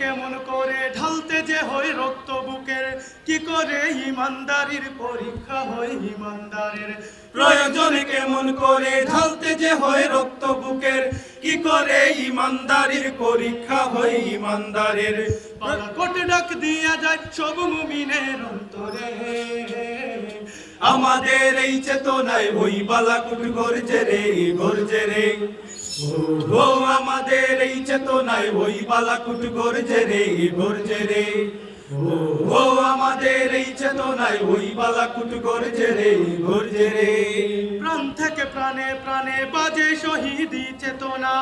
কেমন করে ঢালতে যে হয় রক্ত বুকের? কি করে ইমানদারির পরীক্ষা হয় ইমানদারের? প্রয়োজনে কেমন করে ঢালতে যে হয় রক্ত বুকের? কি করে ইমানদারির পরীক্ষা হয় ইমানদারের? পালাকোট ডাক দিয়া যায় সব মুমিনের অন্তরে। আমাদের এই চেতনায় ওই বালাকুট গর্জে রে গর্জে রে। ও আমাদের এই চেতনায় ওই বালাকুট গর্জে রে গর্জে রে। ও আমাদের এই চেতনায় ওই বালাকুট গর্জে রে গর্জে রে। প্রাণ থেকে প্রাণে প্রাণে বাজে শহীদি চেতনা।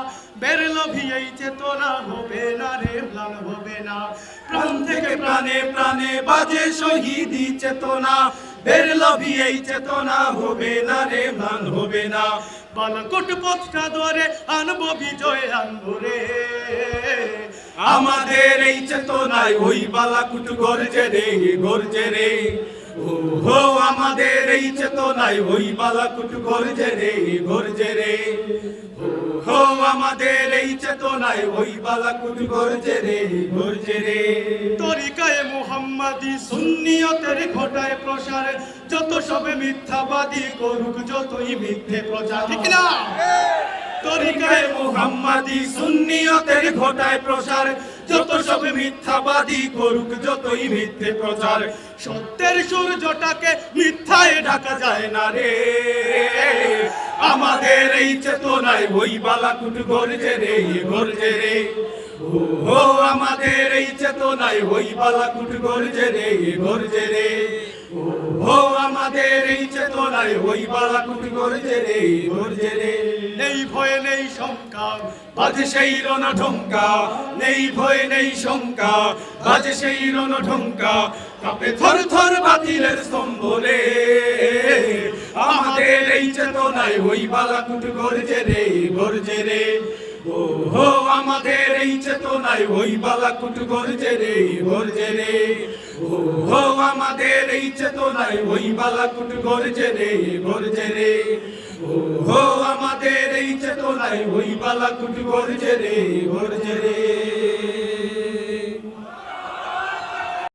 বেরলভি এই চেতনা হবে না রে প্রাণ হবে না। প্রাণ থেকে প্রাণে প্রাণে বাজে শহীদি চেতনা। বেরলভি এই চেতনা হবে না রে প্রাণ হবে না। বালকোট পথটা ধরে আনব, বিজয় আনব রে। আমাদের এই চেতনায় ওই বালাকুট গর্জে রে গর্জে রে। হো আমাদের এই চেতনায় ওই বালাকুট গর্জে রে গর্জে রে। হো আমাদের এই চেতনায় ওই বালাকুট গর্জে রে গর্জে রে। মুহাম্মাদি সুন্নিয়তের ঘটায় প্রসার, যত সবে মিথ্যাবাদী করুক, যতই মিথ্যে প্রচার। ঠিক না তরিকায় মুহাম্মাদি সুন্নিয়তের ঘটায় প্রসার, যত সব মিথ্যাবাদী করুক, যতই মিথ্যে প্রচার। সত্যের সূর্যটাকে মিথ্যায় ঢাকা যায় না রে। আমাদের এই চেতনায় ওই বালাকুট গর্জে রে গর্জে রে। ও, আমাদের চেতনায় ওই বালাকুট গর্জে রে গর্জে রে। ও আমাদের এই চেতনায় ওই বালাকুট গর্জে রে গর্জে রে। নেই ভয়, নেই শঙ্কা, বাজে সেই রণ ঢঙ্কা নেই ভয়, নেই শঙ্কা, বাজে সেই রণ ঢঙ্কা কাপে থর থর বাতিলের স্তম্ভ রে। আমাদের এই চেতনায় ওই বালাকুট গর্জে রে গর্জে রে। ও আমাদের এই চেতনায় ওই বালাকুট গর্জে রে গর্জে রে। ও আমাদের এই চেতনায় ওই বালাকুট গর্জে রে গর্জে রে। ও আমাদের এই চেতনায় ওই বালাকুট গর্জে রে, গর্জে